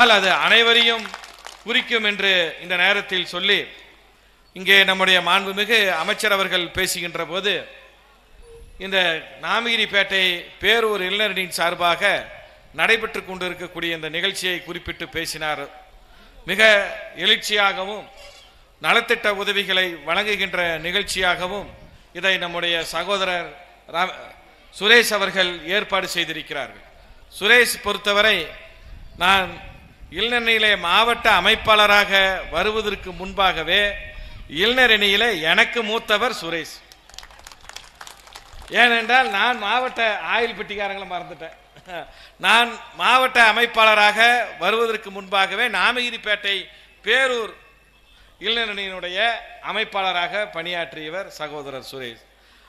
ஆனால் அது அனைவரையும் குறிக்கும் என்று இந்த நேரத்தில் சொல்லி இங்கே நம்முடைய மாண்புமிகு அமைச்சர் அவர்கள் பேசுகின்ற போது இந்த நாமகிரிப்பேட்டை பேரூர் இளைஞரணியின் சார்பாக நடைபெற்று கொண்டிருக்கக்கூடிய இந்த நிகழ்ச்சியை குறிப்பிட்டு பேசினார். மிக எழுச்சியாகவும் நலத்திட்ட உதவிகளை வழங்குகின்ற நிகழ்ச்சியாகவும் இதை நம்முடைய சகோதரர் ரா- சுரேஷ் அவர்கள் ஏற்பாடு செய்திருக்கிறார்கள். சுரேஷ் பொறுத்தவரை நான் இளைஞரணியிலே மாவட்ட அமைப்பாளராக வருவதற்கு முன்பாகவே இளநரணியில எனக்கு மூத்தவர் சுரேஷ். ஏனென்றால் நான் மாவட்ட ஆயில் பெட்டிக்காரங்களை மறந்துட்டேன். நான் மாவட்ட அமைப்பாளராக வருவதற்கு முன்பாகவே நாமகிரிப்பேட்டை பேரூர் இளைஞரணியினுடைய அமைப்பாளராக பணியாற்றியவர் சகோதரர் சுரேஷ்.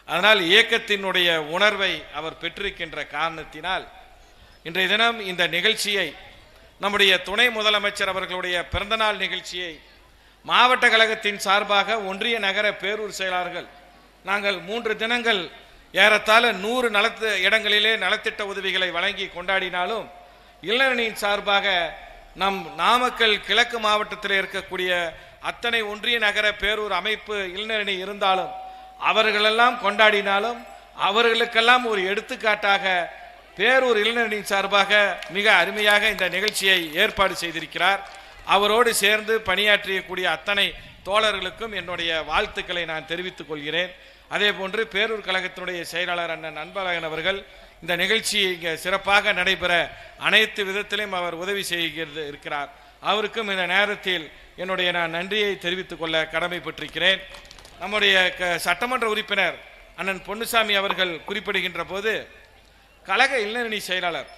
அதனால் இயக்கத்தினுடைய உணர்வை அவர் பெற்றிருக்கின்ற காரணத்தினால் இன்றைய தினம் இந்த நிகழ்ச்சியை நம்முடைய துணை முதலமைச்சர் அவர்களுடைய பிறந்தநாள் நிகழ்ச்சியை மாவட்ட கழகத்தின் சார்பாக ஒன்றிய நகர பேரூர் செயலாளர்கள் நாங்கள் மூன்று தினங்கள் ஏறத்தாழ நூறு நலத்து இடங்களிலே நலத்திட்ட உதவிகளை வழங்கி கொண்டாடினாலும் இளநியின் சார்பாக நம் நாமக்கல் கிழக்கு மாவட்டத்தில் இருக்கக்கூடிய அத்தனை ஒன்றிய நகர பேரூர் அமைப்பு இளைஞரணி இருந்தாலும் அவர்களெல்லாம் கொண்டாடினாலும் அவர்களுக்கெல்லாம் ஒரு எடுத்துக்காட்டாக பேரூர் இளைஞரணியின் சார்பாக மிக அருமையாக இந்த நிகழ்ச்சியை ஏற்பாடு செய்திருக்கிறார். அவரோடு சேர்ந்து பணியாற்றியக்கூடிய அத்தனை தோழர்களுக்கும் என்னுடைய வாழ்த்துக்களை நான் தெரிவித்துக் கொள்கிறேன். அதே போன்று பேரூர் கழகத்தினுடைய செயலாளர் அண்ணன் அன்பழகன் அவர்கள் இந்த நிகழ்ச்சி இங்கே சிறப்பாக நடைபெற அனைத்து விதத்திலும் அவர் உதவி செய்கிறது இருக்கிறார். அவருக்கும் இந்த நேரத்தில் என்னுடைய நான் நன்றியை தெரிவித்துக் கொள்ள கடமைப்பட்டிருக்கிறேன். நம்முடைய க- சட்டமன்ற உறுப்பினர் அண்ணன் பொன்னுசாமி அவர்கள் குறிப்பிடுகின்ற போது கழக இளைஞரணி செயலாளர்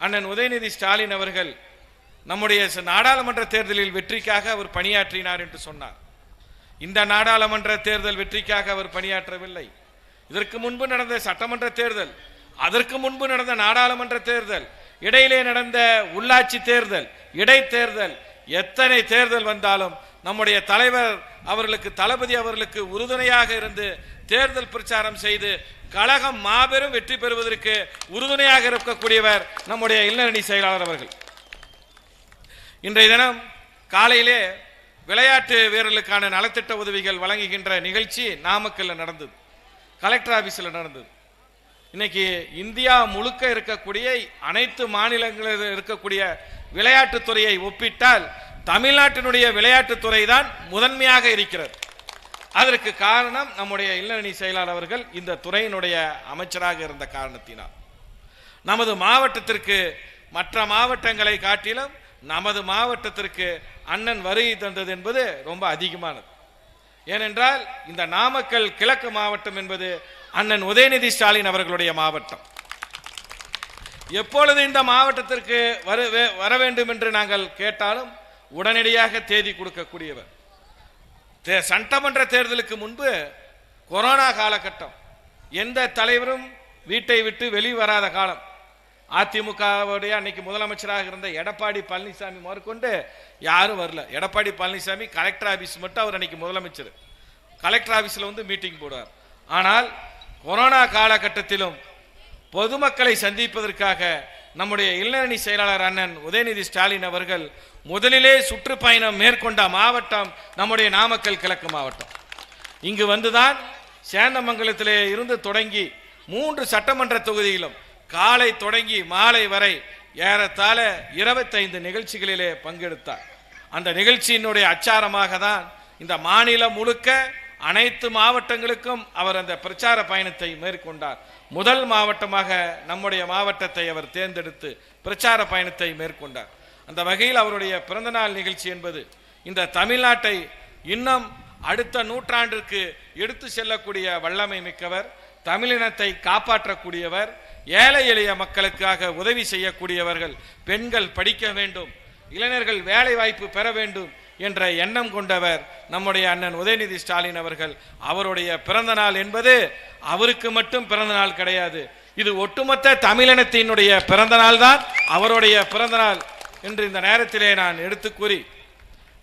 அண்ணன் உதயநிதி ஸ்டாலின் அவர்கள் நம்முடைய நாடாளுமன்ற தேர்தலில் வெற்றிக்காக அவர் பணியாற்றினார் என்று சொன்னார். இந்த நாடாளுமன்ற தேர்தல் வெற்றிக்காக அவர் பணியாற்றவில்லை. இதற்கு முன்பு நடந்த சட்டமன்ற தேர்தல் அதற்கு முன்பு நடந்த நாடாளுமன்ற தேர்தல் இடையிலே நடந்த உள்ளாட்சி தேர்தல் இடைத்தேர்தல் எத்தனை தேர்தல் வந்தாலும் நம்முடைய தலைவர் அவர்களுக்கு தளபதி அவர்களுக்கு உறுதுணையாக இருந்து தேர்தல் பிரச்சாரம் செய்து கழகம் மாபெரும் வெற்றி பெறுவதற்கு உறுதுணையாக இருக்கக்கூடியவர் நம்முடைய இளநணி செயலாளர் அவர்கள். இன்றைய தினம் காலையிலே விளையாட்டு வீரர்களுக்கான நலத்திட்ட உதவிகள் வழங்குகின்ற நிகழ்ச்சி நாமக்கல்ல நடந்தது. கலெக்டர் ஆபீஸில் நடந்தது. இன்னைக்கு இந்தியா முழுக்க இருக்கக்கூடிய அனைத்து மாநிலங்களில் இருக்கக்கூடிய விளையாட்டுத்துறையை ஒப்பிட்டால் தமிழ்நாட்டினுடைய விளையாட்டுத்துறை தான் முதன்மையாக இருக்கிறது. அதற்கு காரணம் நம்முடைய இளநணி செயலாளர் அவர்கள் இந்த துறையினுடைய அமைச்சராக இருந்த காரணத்தினால். நமது மாவட்டத்திற்கு மற்ற மாவட்டங்களை காட்டிலும் நமது மாவட்டத்திற்கு அண்ணன் வருகை தந்தது என்பது ரொம்ப அதிகமானது. ஏனென்றால் இந்த நாமக்கல் கிழக்கு மாவட்டம் என்பது அண்ணன் உதயநிதி ஸ்டாலின் அவர்களுடைய மாவட்டம். எப்பொழுது இந்த மாவட்டத்திற்கு வர வே- வர வேண்டும் என்று நாங்கள் கேட்டாலும் உடனடியாக தேதி கொடுக்கக்கூடியவர். சட்டமன்ற தேர்தலுக்கு முன்பு கொரோனா காலகட்டம். எந்த தலைவரும் வீட்டை விட்டு வெளிவராத காலம். அதிமுகவுடைய அன்னைக்கு முதலமைச்சராக இருந்த எடப்பாடி பழனிசாமி முதற்கொண்டு யாரும் வரல. எடப்பாடி பழனிசாமி கலெக்டர் ஆஃபீஸ் மட்டும் அவர் அன்னைக்கு முதலமைச்சர். கலெக்டர் ஆஃபீஸில் வந்து மீட்டிங் போடுவார். ஆனால் கொரோனா காலகட்டத்திலும் பொதுமக்களை சந்திப்பதற்காக நம்முடைய இளைஞரணி செயலாளர் அண்ணன் உதயநிதி ஸ்டாலின் அவர்கள் முதலிலே சுற்றுப்பயணம் மேற்கொண்ட மாவட்டம் நம்முடைய நாமக்கல் கிழக்கு மாவட்டம். இங்கு வந்துதான் சேந்தமங்கலத்திலே இருந்து தொடங்கி மூன்று சட்டமன்ற தொகுதியிலும் காலை தொடங்கி மாலை வரை ஏறத்தாழ இருபத்தைந்து நிகழ்ச்சிகளிலே பங்கெடுத்தார். அந்த நிகழ்ச்சியினுடைய அச்சாரமாக தான் இந்த மாநிலம் முழுக்க அனைத்து மாவட்டங்களுக்கும் அவர் அந்த பிரச்சார பயணத்தை மேற்கொண்டார். முதல் மாவட்டமாக நம்முடைய மாவட்டத்தை அவர் தேர்ந்தெடுத்து பிரச்சார பயணத்தை மேற்கொண்டார். அந்த வகையில் அவருடைய பிறந்தநாள் நிகழ்ச்சி என்பது இந்த தமிழ்நாட்டை இன்னும் அடுத்த நூற்றாண்டிற்கு எடுத்து செல்லக்கூடிய வல்லமை மிக்கவர் தமிழினத்தை காப்பாற்றக்கூடியவர் ஏழை எளிய மக்களுக்காக உதவி செய்யக்கூடியவர்கள் பெண்கள் படிக்க வேண்டும் இளைஞர்கள் வேலை வாய்ப்பு பெற வேண்டும் என்ற எண்ணம் கொண்டவர் நம்முடைய அண்ணன் உதயநிதி ஸ்டாலின் அவர்கள். அவருடைய பிறந்த நாள் என்பது அவருக்கு மட்டும் பிறந்த நாள் கிடையாது. இது ஒட்டுமொத்த தமிழினத்தினுடைய பிறந்த நாள் தான் அவருடைய பிறந்த நாள் என்று இந்த நேரத்திலே நான் எடுத்து கூறி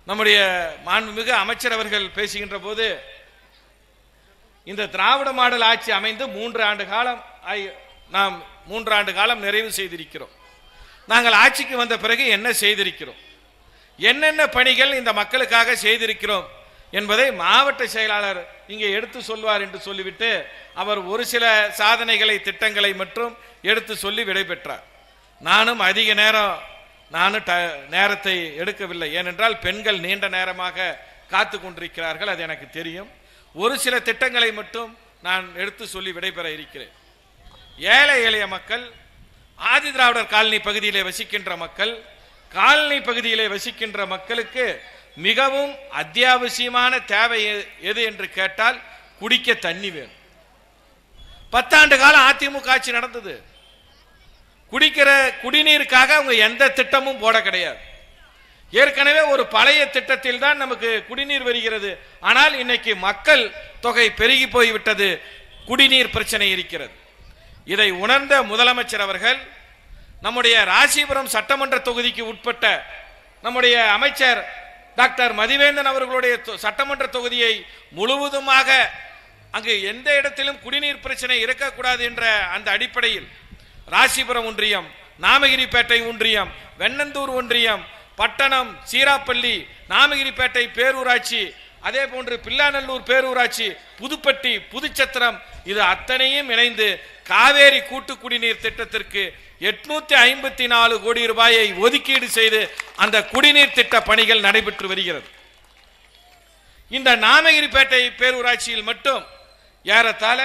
நம்முடைய மாண்புமிகு அமைச்சர் அவர்கள் பேசுகின்ற போது இந்த திராவிட மாடல் ஆட்சி அமைந்து மூன்று ஆண்டு காலம் நாம் மூன்று ஆண்டு காலம் நிறைவு செய்திருக்கிறோம். நாங்கள் ஆட்சிக்கு வந்த பிறகு என்ன செய்திருக்கிறோம்? என்னென்ன பணிகள் இந்த மக்களுக்காக செய்திருக்கிறோம் என்பதை மாவட்ட செயலாளர் இங்கே எடுத்து சொல்வார் என்று சொல்லிவிட்டு அவர் ஒரு சில சாதனைகளை திட்டங்களை மட்டும் எடுத்து சொல்லி விடைபெற்றார். நானும் அதிக நேரம் நானும் ட நேரத்தை எடுக்கவில்லை. ஏனென்றால் பெண்கள் நீண்ட நேரமாக காத்து கொண்டிருக்கிறார்கள் அது எனக்கு தெரியும். ஒரு சில திட்டங்களை மட்டும் நான் எடுத்து சொல்லி விடைபெற இருக்கிறேன். ஏழை எளிய மக்கள் ஆதி திராவிடர் காலனி பகுதியிலே வசிக்கின்ற மக்கள் காலனி பகுதியிலே வசிக்கின்ற மக்களுக்கு மிகவும் அத்தியாவசியமான தேவை எ- எது என்று கேட்டால் குடிக்க தண்ணி வேணும். பத்தாண்டு காலம் அதிமுக ஆட்சி நடந்தது. குடிக்கிற குடிநீருக்காக அவங்க எந்த திட்டமும் போட கிடையாது. ஏற்கனவே ஒரு பழைய திட்டத்தில் தான் நமக்கு குடிநீர் வருகிறது. ஆனால் இன்னைக்கு மக்கள் தொகை பெருகி போய்விட்டது. குடிநீர் பிரச்சனை இருக்கிறது. இதை உணர்ந்த முதலமைச்சர் அவர்கள் நம்முடைய ராசிபுரம் சட்டமன்ற தொகுதிக்கு உட்பட்ட நம்முடைய அமைச்சர் டாக்டர் மதிவேந்தன் அவர்களுடைய தொ- சட்டமன்ற தொகுதியை முழுவதுமாக அங்கு எந்த இடத்திலும் குடிநீர் பிரச்சனை இருக்கக்கூடாது என்ற அந்த அடிப்படையில் ராசிபுரம் ஒன்றியம் நாமகிரிப்பேட்டை ஒன்றியம் வெண்ணந்தூர் ஒன்றியம் பட்டணம் சீராப்பள்ளி நாமகிரிப்பேட்டை பேரூராட்சி அதே போன்று பில்லாநல்லூர் பேரூராட்சி புதுப்பட்டி புதுச்சத்திரம் இது அத்தனையும் இணைந்து காவேரி கூட்டு குடிநீர் திட்டத்திற்கு எட்நூத்தி ஐம்பத்தி நாலு கோடி ரூபாயை ஒதுக்கீடு செய்து அந்த குடிநீர் திட்ட பணிகள் நடைபெற்று வருகிறது. இந்த நாமகிரிப்பேட்டை பேரூராட்சியில் மட்டும் ஏறத்தாழ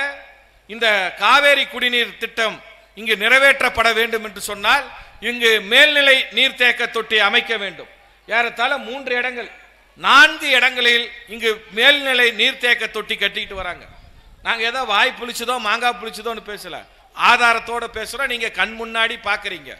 இந்த காவேரி குடிநீர் திட்டம் இங்கு நிறைவேற்றப்பட வேண்டும் என்று சொன்னால் இங்கு மேல்நிலை நீர்த்தேக்க தொட்டி அமைக்க வேண்டும். ஏறத்தாழ மூன்று இடங்கள் நான்கு இடங்களில் இங்கு மேல்நிலை நீர்த்தேக்க தொட்டி கட்டிக்கிட்டு வராங்க. நாங்க ஏதோ வாய் புளிச்சதோ மாங்காய் புளிச்சதோன்னு பேசல. ஆதாரத்தோடு பேசுகிறோம் நீங்கள் கண் முன்னாடி பார்க்குறீங்க.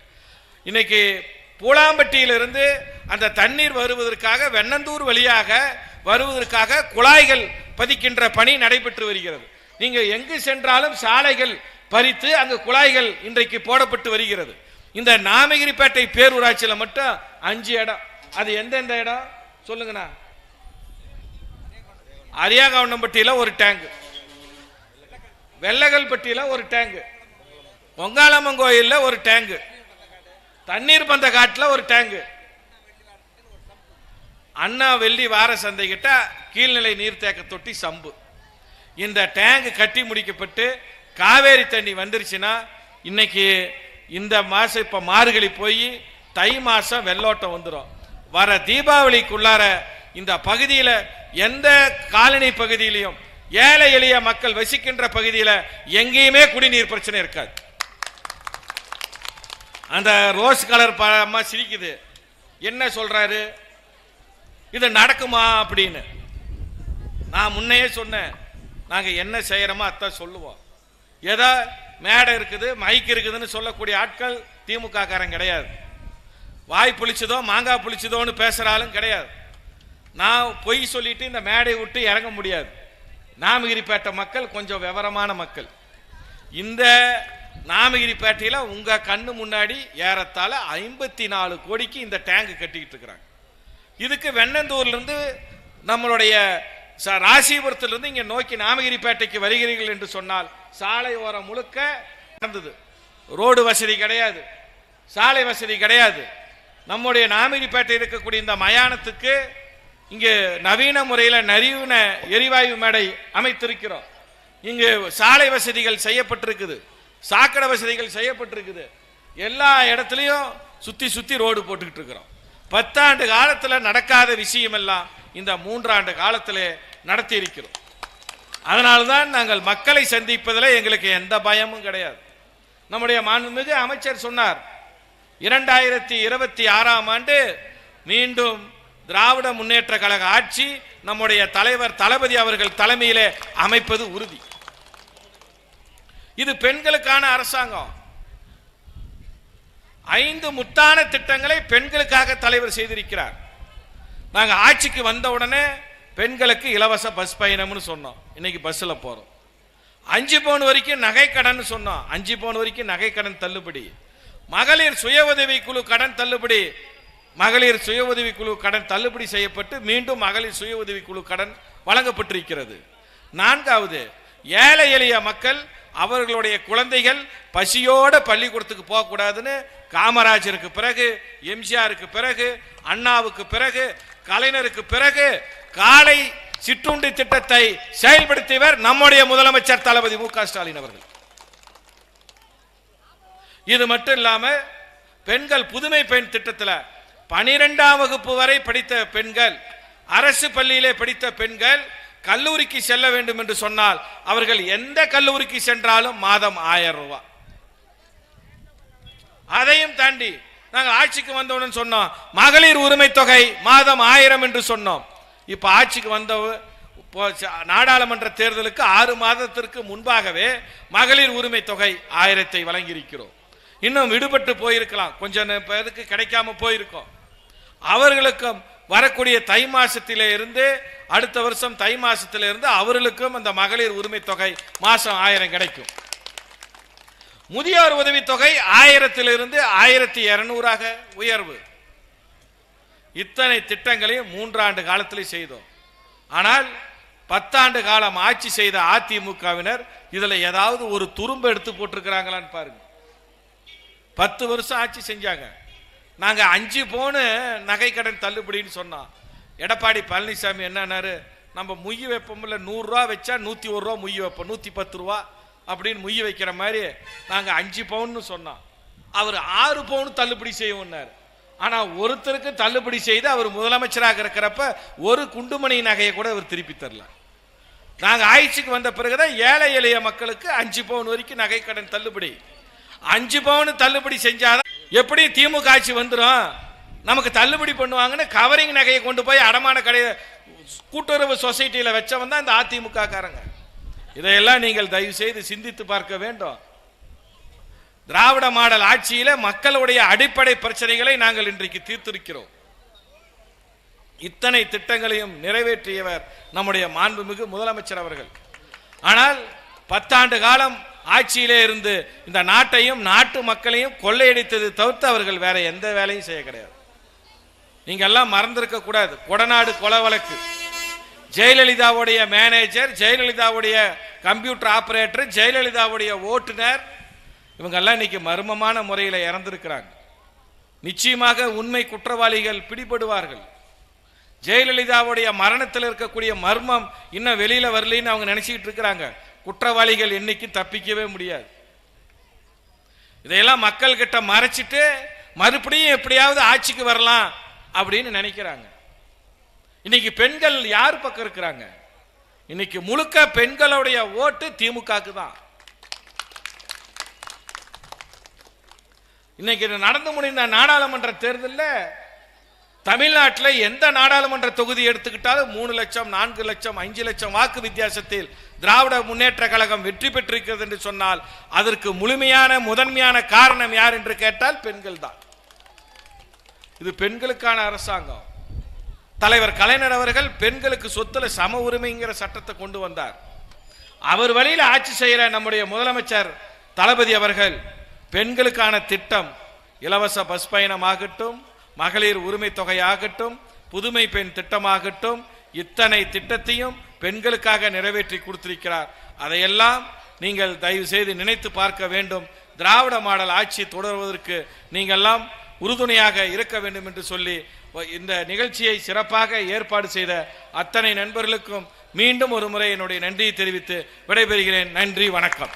இன்னைக்கு பூலாம்பட்டியிலிருந்து அந்த தண்ணீர் வருவதற்காக வெண்ணந்தூர் வழியாக வருவதற்காக குழாய்கள் பதிக்கின்ற பணி நடைபெற்று வருகிறது. நீங்கள் எங்கு சென்றாலும் சாலைகள் பறித்து அங்கு குழாய்கள் இன்றைக்கு போடப்பட்டு வருகிறது. இந்த நாமகிரிப்பேட்டை பேரூராட்சியில் மட்டும் அஞ்சு இடம். அது எந்தெந்த இடம்? சொல்லுங்கண்ணா. அரியாகவுண்டம்பட்டியில் ஒரு டேங்கு வெள்ளகல்பட்டியில் ஒரு டேங்கு பொங்காலம்மன் கோயிலில் ஒரு டேங்கு தண்ணீர் பந்த காட்டில் ஒரு டேங்கு அண்ணா வெள்ளி வார சந்தைகிட்ட கீழ்நிலை நீர்த்தேக்க தொட்டி சம்பு. இந்த டேங்கு கட்டி முடிக்கப்பட்டு காவேரி தண்ணி வந்துருச்சுன்னா இன்னைக்கு இந்த மாதம் இப்போ மார்கழி போய் தை மாதம் வெள்ளோட்டம் வந்துடும் வர தீபாவளிக்குள்ளார இந்த பகுதியில் எந்த காலனி பகுதியிலையும் ஏழை எளிய மக்கள் வசிக்கின்ற பகுதியில் எங்கேயுமே குடிநீர் பிரச்சனை இருக்காது. அந்த ரோஸ் கலர் அம்மா சிரிக்குது. என்ன சொல்றாரு? இது நடக்குமா அப்படின்னு. நான் முன்னையே சொன்னேன். நாங்கள் என்ன செய்கிறோமோ அதான் சொல்லுவோம். ஏதோ மேடை இருக்குது மைக் இருக்குதுன்னு சொல்லக்கூடிய ஆட்கள் திமுக காரன் கிடையாது. வாய் புளிச்சதோ மாங்காய் புளிச்சதோன்னு பேசுகிற ஆளும் கிடையாது. நான் பொய் சொல்லிட்டு இந்த மேடை விட்டு இறங்க முடியாது. நாமகிரிப்பேட்டை மக்கள் கொஞ்சம் விவரமான மக்கள். இந்த நாமகிரிப்பேட்டையில் உங்கள் கண்ணு முன்னாடி ஏறத்தாழ ஐம்பத்தி நாலு கோடிக்கு இந்த டேங்கு கட்டிக்கிட்டு இருக்கிறாங்க. இதுக்கு வெண்ணந்தூர்லேருந்து நம்மளுடைய ச- ராசிபுரத்திலிருந்து இங்கே நோக்கி நாமகிரிப்பேட்டைக்கு வருகிறீர்கள் என்று சொன்னால் சாலை ஓரம் முழுக்க நடந்தது. ரோடு வசதி கிடையாது. சாலை வசதி கிடையாது. நம்முடைய நாமகிரிப்பேட்டை இருக்கக்கூடிய இந்த மயானத்துக்கு இங்கு நவீன முறையில் நவீன எரிவாயு மேடை அமைத்திருக்கிறோம். இங்கு சாலை வசதிகள் செய்யப்பட்டிருக்குது. சாக்கடை வசதிகள் செய்யப்பட்டிருக்குது. எல்லா இடத்துலையும் சுற்றி சுற்றி ரோடு போட்டுக்கிட்டு இருக்கிறோம். பத்தாண்டு காலத்தில் நடக்காத விஷயமெல்லாம் இந்த மூன்றாண்டு காலத்தில் நடத்தி இருக்கிறோம். அதனால்தான் நாங்கள் மக்களை சந்திப்பதில் எங்களுக்கு எந்த பயமும் கிடையாது. நம்முடைய மாண்புமிகு அமைச்சர் சொன்னார் இரண்டாயிரத்தி இருபத்தி ஆறாம் ஆண்டு மீண்டும் திராவிட முன்னேற்ற கழக ஆட்சி நம்முடைய தலைவர் தளபதி அவர்கள் தலைமையிலே அமைப்பது உறுதி. இது பெண்களுக்கான அரசாங்கம். ஐந்து முத்தான திட்டங்களை பெண்களுக்காக தலைவர் செய்திருக்கிறார். நாங்கள் ஆட்சிக்கு வந்த உடனே பெண்களுக்கு இலவச பஸ் பயணம்னு சொன்னோம். இன்னைக்கு பஸ்ஸில் போகிறோம் அஞ்சு பவுன் வரைக்கும் நகை கடன் சொன்னோம். அஞ்சு பவுன் வரைக்கும் நகை கடன் தள்ளுபடி. மகளிர் சுய உதவி குழு கடன் தள்ளுபடி. மகளிர் சுய உதவி குழு கடன் தள்ளுபடி செய்யப்பட்டு மீண்டும் மகளிர் சுய உதவி குழு கடன் வழங்கப்பட்டிருக்கிறது. நான்காவது ஏழை எளிய மக்கள் அவர்களுடைய குழந்தைகள் பசியோட பள்ளிக்கூடத்துக்கு போகக்கூடாதுன்னு காமராஜருக்கு பிறகு எம்ஜிஆருக்கு பிறகு அண்ணாவுக்கு பிறகு கலைஞருக்கு பிறகு காலை சிற்றுண்டி திட்டத்தை செயல்படுத்தியவர் நம்முடைய முதலமைச்சர் தளபதி மு ஸ்டாலின் அவர்கள். இது மட்டும் இல்லாம பெண்கள் புதுமை பெண் திட்டத்துல பனிரெண்டாம் வகுப்பு வரை படித்த பெண்கள் அரசு பள்ளியிலே படித்த பெண்கள் கல்லூரிக்கு செல்ல வேண்டும் என்று சொன்னால் அவர்கள் எந்த கல்லூரிக்கு சென்றாலும் மாதம் ஆயிரம் ரூபாய் அதையும் தாண்டி நாங்கள் ஆட்சிக்கு வந்தவுடன் சொன்னோம். மகளிர் உரிமை தொகை மாதம் ஆயிரம் என்று சொன்னோம். இப்போ ஆட்சிக்கு வந்த இப்போ நாடாளுமன்ற தேர்தலுக்கு ஆறு மாதத்திற்கு முன்பாகவே மகளிர் உரிமை தொகை ஆயிரத்தை வழங்கியிருக்கிறோம். இன்னும் விடுபட்டு போயிருக்கலாம். கொஞ்சம் பேருக்கு கிடைக்காம போயிருக்கோம். அவர்களுக்கும் வரக்கூடிய தை மாசத்திலே இருந்து அடுத்த வருஷம் தை மாசத்தில இருந்து அவர்களுக்கும் அந்த மகளிர் உரிமை தொகை மாசம் ஆயிரம் கிடைக்கும். முதியோர் உதவித்தொகை ஆயிரத்திலிருந்து ஆயிரத்தி இருநூறாக உயர்வு. இத்தனை திட்டங்களையும் மூன்றாண்டு காலத்தில் செய்தோம். ஆனால் பத்தாண்டு காலம் ஆட்சி செய்த அதிமுகவினர் இதுல ஏதாவது ஒரு துரும்பு எடுத்து போட்டிருக்கிறாங்களான்னு பாருங்க. பத்து வருஷம் ஆட்சி செஞ்சாங்க. நாங்க அஞ்சு பவுனு நகை கடன் தள்ளுபடின்னு சொன்னோம் எடப்பாடி பழனிசாமி என்னன்னாரு? நம்ம முய் வைப்போம்ல நூறுரூவா வச்சா நூற்றி ஒரு ரூபா முய் வைப்போம் நூற்றி பத்து ரூபா அப்படின்னு முய்ய வைக்கிற மாதிரி நாங்கள் அஞ்சு பவுன்னு சொன்னோம் அவர் ஆறு பவுன் தள்ளுபடி செய்வோம்னார். ஆனால் ஒருத்தருக்கு தள்ளுபடி செய்து அவர் முதலமைச்சராக இருக்கிறப்ப ஒரு குண்டுமணி நகையை கூட அவர் திருப்பி தரல. நாங்கள் ஆட்சிக்கு வந்த பிறகுதான் ஏழை எளிய மக்களுக்கு அஞ்சு பவுன் வரைக்கும் நகை கடன் தள்ளுபடி. அஞ்சு பவுன் தள்ளுபடி செஞ்சாதான் எப்படி திமுக ஆட்சி வந்துடும் நமக்கு தள்ளுபடி பண்ணுவாங்கன்னு கவரிங் நகையை கொண்டு போய் அடமான கடையை கூட்டுறவு சொசைட்டியில் வச்சவன் தான் இந்த அதிமுக காரங்க இதையெல்லாம் நீங்கள் தயவு செய்து சிந்தித்து பார்க்க வேண்டும். திராவிட மாடல் ஆட்சியில மக்களுடைய அடிப்படை பிரச்சனைகளை நாங்கள் இன்றைக்கு தீர்த்திருக்கிறோம். இத்தனை திட்டங்களையும் நிறைவேற்றியவர் நம்முடைய மாண்புமிகு முதலமைச்சர் அவர்கள். ஆனால் பத்தாண்டு காலம் ஆட்சியிலே இருந்து இந்த நாட்டையும் நாட்டு மக்களையும் கொள்ளையடித்தது தவிர்த்து அவர்கள் வேற எந்த வேலையும் செய்ய கிடையாது. நீங்கெல்லாம் மறந்திருக்க கூடாது. கொடநாடு கொலை வழக்கு. ஜெயலலிதாவுடைய மேனேஜர் ஜெயலலிதாவுடைய கம்ப்யூட்டர் ஆபரேட்டர் ஜெயலலிதாவுடைய ஓட்டுநர் இவங்கெல்லாம் இன்னைக்கு மர்மமான முறையில் இறந்திருக்கிறாங்க. நிச்சயமாக உண்மை குற்றவாளிகள் பிடிபடுவார்கள். ஜெயலலிதாவுடைய மரணத்தில் இருக்கக்கூடிய மர்மம் இன்னும் வெளியில் வரலைன்னு அவங்க நினச்சிக்கிட்டு இருக்கிறாங்க. குற்றவாளிகள் என்னைக்கு தப்பிக்கவே முடியாது. இதையெல்லாம் மக்கள் கிட்ட மறைச்சிட்டு மறுபடியும் எப்படியாவது ஆட்சிக்கு வரலாம் அப்படின்னு நினைக்கிறாங்க. இன்னைக்கு பெண்கள் யார் பக்கம் இருக்கிறாங்க? இன்னைக்கு முழுக்க பெண்களுடைய ஓட்டு திமுகக்கு தான். இன்னைக்கு நடந்து முடிந்த நாடாளுமன்ற தேர்தலில் தமிழ்நாட்டில் எந்த நாடாளுமன்ற தொகுதி எடுத்துக்கிட்டாலும் மூணு லட்சம் நான்கு லட்சம் அஞ்சு லட்சம் வாக்கு வித்தியாசத்தில் திராவிட முன்னேற்ற கழகம் வெற்றி பெற்றிருக்கிறது என்று சொன்னால் அதற்கு முழுமையான முதன்மையான காரணம் யார் என்று கேட்டால் பெண்கள் தான். இது பெண்களுக்கான அரசாங்கம். தலைவர் கலைஞர் அவர்கள் பெண்களுக்கு சொத்துல சம உரிமைங்கிற சட்டத்தை கொண்டு வந்தார். அவர் வழியில் ஆட்சி செய்கிற நம்முடைய முதலமைச்சர் தளபதி அவர்கள் பெண்களுக்கான திட்டம் இலவச பஸ் பயணமாகட்டும் மகளிர் உரிமை தொகையாகட்டும் புதுமை பெண் திட்டமாகட்டும் இத்தனை திட்டத்தையும் பெண்களுக்காக நிறைவேற்றி கொடுத்திருக்கிறார். அதையெல்லாம் நீங்கள் தயவு செய்து நினைத்து பார்க்க வேண்டும். திராவிட மாடல் ஆட்சி தொடர்வதற்கு நீங்கள்லாம் உறுதுணையாக இருக்க வேண்டும் என்று சொல்லி இந்த நிகழ்ச்சியை சிறப்பாக ஏற்பாடு செய்த அத்தனை நண்பர்களுக்கும் மீண்டும் ஒரு முறை என்னுடைய நன்றியை தெரிவித்து விடைபெறுகிறேன். நன்றி வணக்கம்.